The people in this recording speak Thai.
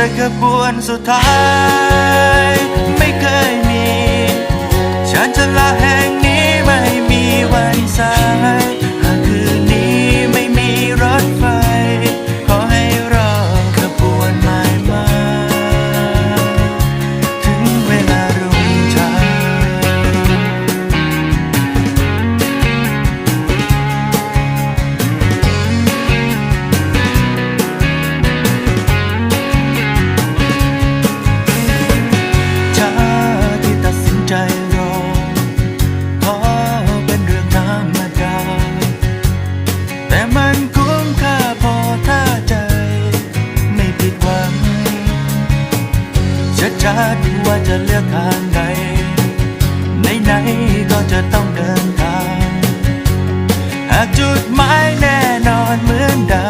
แต่ขบวนสุดท้าย ไม่เคยมี ฉันจะลาแห่ง ชัดว่าจะเลือกทางใดไหนๆก็จะต้องเดินทาง หากจุดหมายแน่นอนเหมือนดัง